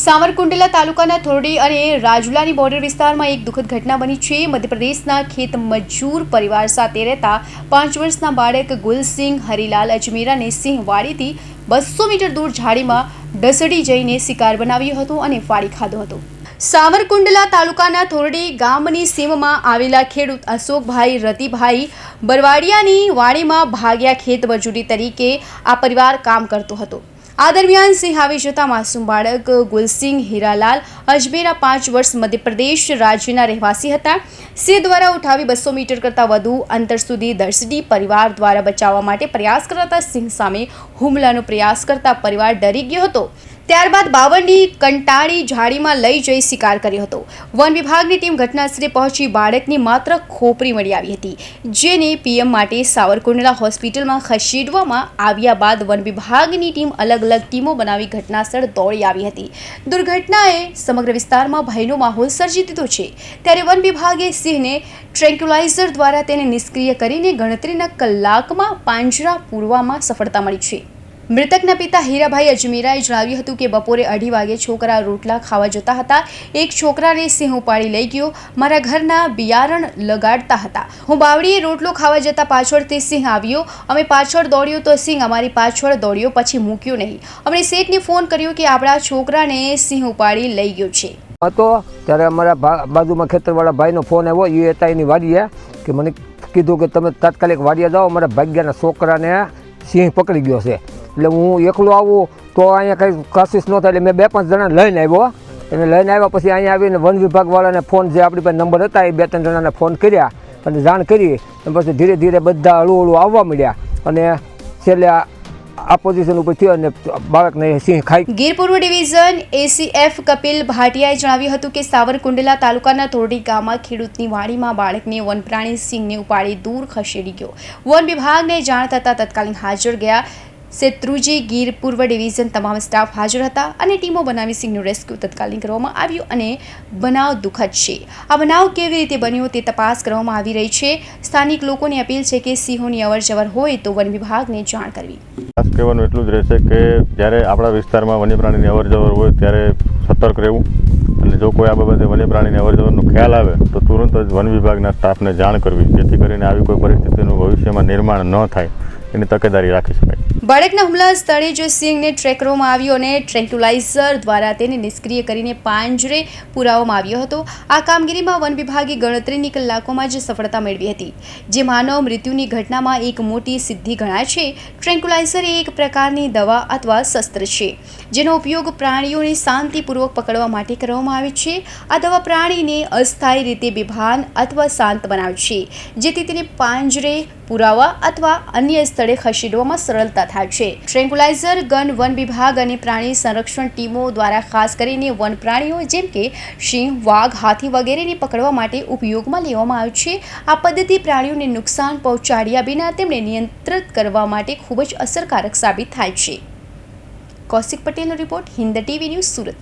સાવરકુંડલા તાલુકાના થોરડી અને રાજુલાની બોર્ડર વિસ્તારમાં એક દુઃખદ ઘટના બની છે. મધ્યપ્રદેશના ખેત મજૂર પરિવાર સાથે રહેતા પાંચ વર્ષના બાળક ગુલસિંહ, હરિલાલ અજમેરાને સિંહવાડીથી બસો મીટર દૂર ઝાડીમાં ઢસડી જઈને શિકાર બનાવ્યો હતો અને ફાડી ખાધો હતો. સાવરકુંડલા તાલુકાના થોરડી ગામની સીમમાં આવેલા ખેડૂત અશોકભાઈ, રતિભાઈ બરવાડિયાની વાડીમાં ભાગ્યા ખેત મજૂરી તરીકે આ પરિવાર કામ કરતો હતો. આ દરમિયાન સિંહ આવી જતા માસૂમ બાળક ગુલસિંહ હીરાલાલ અજમેરા પાંચ વર્ષ મધ્યપ્રદેશ રાજ્યના રહેવાસી હતા. સિંહ દ્વારા ઉઠાવી બસો મીટર કરતાં વધુ અંતર સુધી દર્શડી પરિવાર દ્વારા બચાવવા માટે પ્રયાસ કરતા સિંહ સામે હુમલાનો પ્રયાસ કરતા પરિવાર ડરી ગયો હતો. ત્યારબાદ બાવળની કંટાળી ઝાડીમાં લઈ જઈ શિકાર કર્યો હતો. વન વિભાગની ટીમ ઘટનાસ્થળે પહોંચી બાળકની માત્ર ખોપરી મળી આવી હતી, જેને પીએમ માટે સાવરકુંડલા હોસ્પિટલમાં ખસેડવામાં આવ્યા બાદ વન વિભાગની ટીમ અલગ અલગ ટીમો બનાવી ઘટનાસ્થળ દોડી આવી હતી. દુર્ઘટનાએ સમગ્ર વિસ્તારમાં ભયનો માહોલ સર્જી દીધો છે. ત્યારે વન વિભાગે સિંહને ટ્રેન્ક્યુલાઇઝર દ્વારા તેને નિષ્ક્રિય કરીને ગણતરીના કલાકમાં પાંજરા પૂરવામાં સફળતા મળી છે. મૃતકના પિતા હીરાભાઈ અજમેરાએ જણાવ્યું હતું કે બપોરે અઢી વાગે છોકરા રોટલા ખાવા જતા હતા. એક છોકરાને સિંહ ઉપાડી લઈ ગયો. મારા ઘરના બિયારણ લગાડતા હતા. હું બાવળીએ રોટલો ખાવા જતા પાછળથી સિંહ આવ્યો. અમે પાછળ દોડ્યો તો સિંહ અમારી પાછળ દોડ્યો, પછી મૂક્યો નહીં. અમને શેઠને ફોન કર્યો કે આપણા છોકરાને સિંહ ઉપાડી લઈ ગયો છે. હતો. ત્યારે અમારા બાજુમાં ખેતરવાળા ભાઈનો ફોન આવ્યો. એ હતા એની વાડીએ કે મને કીધું કે તમે તાત્કાલિક વાડીએ જાઓ. અમારા ભાગ્યના છોકરાને સિંહ પકડી ગયો છે. એટલે હું એકલો આવું તો અહીંયા કંઈ કશિશ ન થાય. એટલે મેં બે પાંચ જણા લઈને આવ્યો. અને લઈને આવ્યા પછી અહીંયા આવીને વન વિભાગવાળાને ફોન જે આપણી પાસે નંબર હતા એ બે ત્રણ જણાને ફોન કર્યા અને જાણ કરી અને પછી ધીરે ધીરે બધા હળું હળું આવવા મળ્યા અને છેલ્લે આ પોઝિશન ઉપર થયો અને બાળકને સિંહ ખાઈ ગીર પૂર્વ ડિવિઝન એસીએફ કપિલ ભાટિયાએ જણાવ્યું હતું કે સાવરકુંડલા તાલુકાના થોરડી ગામમાં ખેડૂતની વાડીમાં બાળકને વનપ્રાણી સિંહને ઉપાડી દૂર ખસેડી ગયો. વન વિભાગને જાણ થતાં તત્કાલીન હાજર ગયા શેત્રુજી ગીર પૂર્વ ડિવિઝન તમામ સ્ટાફ હાજર હતા અને ટીમો બનાવી સિંહનું રેસ્ક્યુ તત્કાલીન કરવામાં આવ્યું અને બનાવ દુઃખદ છે. આ બનાવ કેવી રીતે બન્યો તે તપાસ કરવામાં આવી રહી છે. સ્થાનિક લોકોની અપીલ છે કે સિંહોની અવરજવર હોય તો વન વિભાગને જાણ કરવી. ખાસ કહેવાનું એટલું જ રહેશે કે જ્યારે આપણા વિસ્તારમાં વન્ય પ્રાણીની અવર જવર હોય ત્યારે સતર્ક રહેવું. અને જો કોઈ આ બાબતે વન્ય પ્રાણીની અવર જવરનો ખ્યાલ આવે, તો તુરંત જ વન વિભાગના સ્ટાફને જાણ કરવી, જેથી કરીને આવી કોઈ પરિસ્થિતિનું ભવિષ્યમાં નિર્માણ ન થાય. એની તકેદારી રાખી શકાય. બાળકના હુમલા સ્થળે જ સિંહને ટ્રેક કરવામાં આવ્યો અને ટ્રેન્ક્યુલાઇઝર દ્વારા તેને નિષ્ક્રિય કરીને પાંજરે પુરાવવામાં આવ્યો હતો. આ કામગીરીમાં વન વિભાગે ગણતરીની કલાકોમાં જ સફળતા મેળવી હતી. જે માનવ મૃત્યુની ઘટનામાં એક મોટી સિદ્ધિ ગણાય છે. ટ્રેન્ક્યુલાઇઝર એ એક પ્રકારની દવા અથવા શસ્ત્ર છે, જેનો ઉપયોગ પ્રાણીઓને શાંતિપૂર્વક પકડવા માટે કરવામાં આવે છે. આ દવા પ્રાણીને અસ્થાયી રીતે બેભાન અથવા શાંત બનાવે છે, જેથી તેને પાંજરે પુરાવા અથવા અન્ય સ્થળે ખસેડવામાં સરળતા થાય છે. ટ્રેન્કુલાઇઝર ગન, વન વિભાગ અને પ્રાણી સંરક્ષણ ટીમો દ્વારા ખાસ કરીને વન પ્રાણીઓ જેમ કે સિંહ, વાઘ, હાથી વગેરેને પકડવા માટે ઉપયોગમાં લેવામાં આવે છે. આ પદ્ધતિ પ્રાણીઓને નુકસાન પહોંચાડ્યા વિના તેમને નિયંત્રિત કરવા માટે ખૂબ જ અસરકારક સાબિત થાય છે. કૌશિક પટેલનો report Hind TV news Surat.